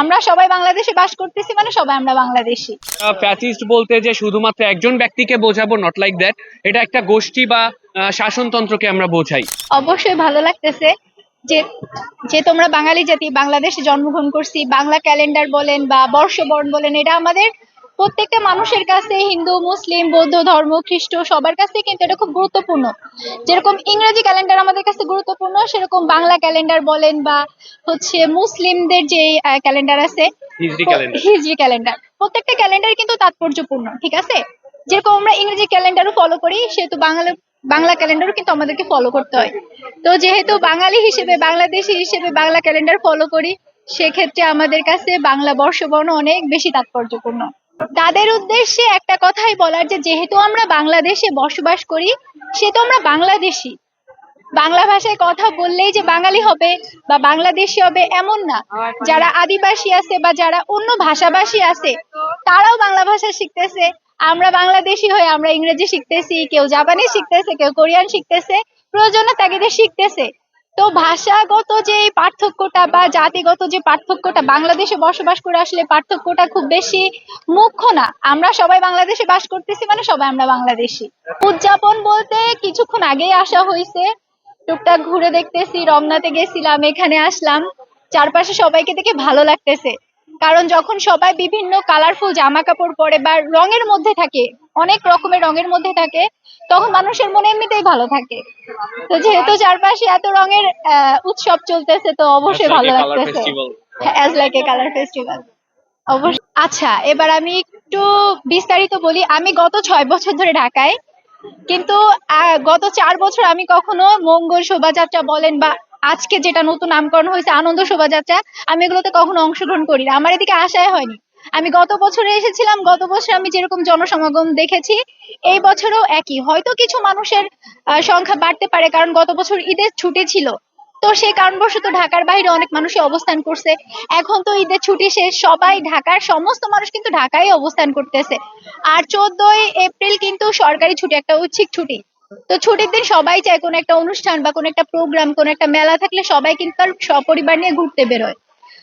আমরা সবাই বাংলাদেশে বাস করতেছি মানে সবাই আমরা বাংলাদেশি। ফ্যাসিস্ট বলতে যে শুধুমাত্র একজন ব্যক্তিকে বোঝাবো নট লাইক দ্যাট এটা একটা গোষ্ঠী বা শাসনতন্ত্রকে আমরা বোঝাই। অবশ্যই ভালো লাগতেছে যে যে তোমরা বাঙালি জাতি বাংলাদেশে জন্মগ্রহণ করছি বাংলা ক্যালেন্ডার বলেন বা বর্ষবরণ বলেন এটা আমাদের প্রত্যেকটা মানুষের কাছে হিন্দু মুসলিম বৌদ্ধ ধর্ম খ্রিস্ট সবার কাছে কিন্তু এটা খুব গুরুত্বপূর্ণ। যেরকম ইংরেজি ক্যালেন্ডার আমাদের কাছে গুরুত্বপূর্ণ সেরকম বাংলা ক্যালেন্ডার বলেন বা হচ্ছে মুসলিমদের যে ক্যালেন্ডার আছে হিজরি ক্যালেন্ডার। প্রত্যেকটা ক্যালেন্ডার কিন্তু তাৎপর্যপূর্ণ ঠিক আছে? যেরকম আমরা ইংরেজি ক্যালেন্ডারও ফলো করি সেহেতু বাংলা বাংলা ক্যালেন্ডারও কিন্তু আমাদেরকে ফলো করতে হয়। তো যেহেতু বাঙালি হিসেবে বাংলাদেশি হিসেবে বাংলা ক্যালেন্ডার ফলো করি সেক্ষেত্রে আমাদের কাছে বাংলা বর্ষবর্ণ অনেক বেশি তাৎপর্যপূর্ণ। তাদের উদ্দেশ্যে একটা কথাই বলার যে, যেহেতু আমরা বাংলাদেশে বসবাস করি সেহেতু আমরা বাংলাদেশি। বাংলা ভাষায় কথা বললেই যে বাঙালি হবে বা বাংলাদেশি হবে এমন না। যারা আদিবাসী আছে বা যারা অন্য ভাষাভাষী আছে, তারাও বাংলা ভাষা শিখতেছে। আমরা বাংলাদেশি হয়ে আমরা ইংরেজি শিখতেছি, কেউ জাপানি শিখতেছে, কেউ কোরিয়ান শিখতেছে, প্রয়োজনে তাগিদে শিখতেছে। তো ভাষাগত যে পার্থক্যটা বা জাতিগত যে পার্থক্যটা, বাংলাদেশে বসবাস করে আসলে পার্থক্যটা খুব বেশি মুখ্য না। আমরা সবাই বাংলাদেশে বাস করতেছি মানে সবাই আমরা বাংলাদেশি। উদযাপন বলতে কিছুক্ষণ আগেই আসা হয়েছে টুকটাক ঘুরে দেখতেছি, রমনাতে গেছিলাম, এখানে আসলাম। চারপাশে সবাইকে দেখে ভালো লাগতেছে। কারণ যখন সবাই বিভিন্ন কালারফুল জামা কাপড় পরে বা রঙের মধ্যে থাকে, অনেক রকমের রঙের মধ্যে থাকে তখন মানুষের মনে এমনিতেই ভালো থাকে। তো যেহেতু চারপাশে এত রঙের উৎসব চলতেছে তো অবশ্যই ভালো লাগতেছে। As like a colour festival অবশ্যই। আচ্ছা এবার আমি একটু বিস্তারিত বলি। আমি গত ছয় বছর ধরে ঢাকায় কিন্তু আহ, গত চার বছর আমি কখনো মঙ্গল শোভাযাত্রা বলেন বা আজকে যেটা নতুন নামকরণ হয়েছে আনন্দ শোভাযাত্রা আমি এগুলোতে কখনো অংশগ্রহণ করি না আমার এদিকে আশাই হয়নি। আমি গত বছরে এসেছিলাম, গত বছর আমি যেরকম জনসমাগম দেখেছি, এই বছরও একই। হয়তো কিছু মানুষের সংখ্যা বাড়তে পারে, কারণ গত বছর ঈদের ছুটি ছিল। তো সেই কারণবশত ঢাকার বাইরে অনেক মানুষই অবস্থান করছে। এখন তো ঈদের ছুটি শেষ, সবাই ঢাকার সমস্ত মানুষ কিন্তু ঢাকায় অবস্থান করতেছে। আর চোদ্দই এপ্রিল কিন্তু সরকারি ছুটি, একটা ঐচ্ছিক ছুটি। তো ছুটির দিন সবাই চায় কোনো একটা অনুষ্ঠান বা কোনো একটা প্রোগ্রাম কোনো একটা মেলা থাকলে সবাই কিন্তু তার সপরিবার নিয়ে ঘুরতে বেরোয়।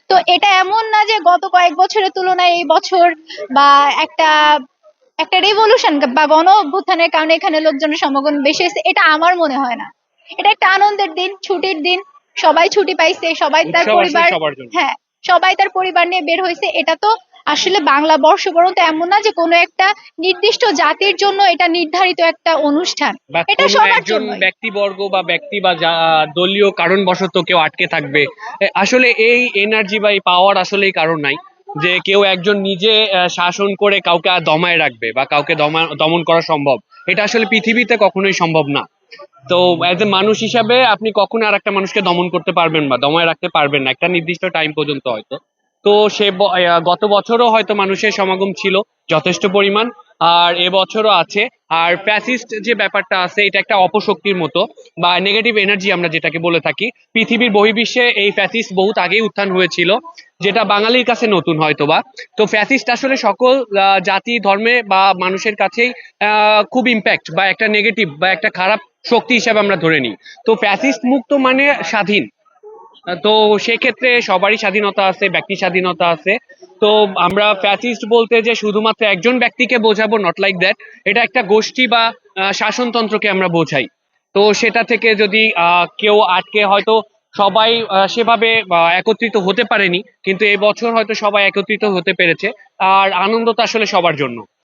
তো এটা এমন না যে গত কয়েক বছরের তুলনায় এই বছর বা একটা একটা রেভলিউশন বা গণ অভ্যুত্থানের কারণে এখানে লোকজনের সমাগম বেশি হয়েছে এটা আমার মনে হয় না। এটা একটা আনন্দের দিন ছুটির দিন সবাই ছুটি পাইছে সবাই তার পরিবার হ্যাঁ সবাই তার পরিবার নিয়ে বের হয়েছে এটা তো আসলে বাংলা বর্ষবরণ তো এমন না যে কোনো একটা নির্দিষ্ট জাতির জন্য এটা নির্ধারিত একটা অনুষ্ঠান। এটা সবার জন্য ব্যক্তিবর্গ বা ব্যক্তি বা দলীয় কারণবশত কেউ আটকে থাকবে। আসলে এই এনার্জি বা এই পাওয়ার আসলে কারণ নাই। যে কেউ একজন নিজে শাসন করে কাউকে আর দমায় রাখবে বা কাউকে দমন করা সম্ভব। এটা আসলে পৃথিবীতে কখনোই সম্ভব না। তো অ্যাজ এ মানুষ হিসাবে আপনি কখনো আর একটা মানুষকে দমন করতে পারবেন বা দমায় রাখতে পারবেন না। একটা নির্দিষ্ট টাইম পর্যন্ত হয়তো। তো সে গত বছরও হয়তো মানুষের সমাগম ছিল, যথেষ্ট পরিমাণ, আর এবছরও আছে। আর ফ্যাসিস্ট যে ব্যাপারটা আছে, এটা একটা অপশক্তির মতো, বা নেগেটিভ এনার্জি আমরা যেটাকে বলে থাকি। পৃথিবীর বহির্বিশ্বে এই ফ্যাসিস্ট বহুত আগেই উত্থান হয়েছিল, যেটা বাঙালির কাছে নতুন হয়তো বা তো ফ্যাসিস্ট আসলে সকল জাতি, ধর্মে বা মানুষের কাছেই খুব ইম্প্যাক্ট বা একটা নেগেটিভ বা একটা খারাপ শক্তি হিসাবে আমরা ধরে নিই। তো ফ্যাসিস্ট মুক্ত মানে স্বাধীন। তো সেক্ষেত্রে সবারই স্বাধীনতা আছে ব্যক্তি স্বাধীনতা আছে। তো আমরা ফ্যাসিস্ট বলতে যে শুধুমাত্র একজন ব্যক্তিকে বোঝাবো নট লাইক দ্যাট এটা একটা গোষ্ঠী বা শাসনতন্ত্রকে আমরা বোঝাই। তো সেটা থেকে যদি কেউ আটকে হয়তো সবাই সেভাবে একত্রিত হতে পারেনি, কিন্তু এবছর হয়তো সবাই একত্রিত হতে পেরেছে। আর আনন্দ তো আসলে সবার জন্য।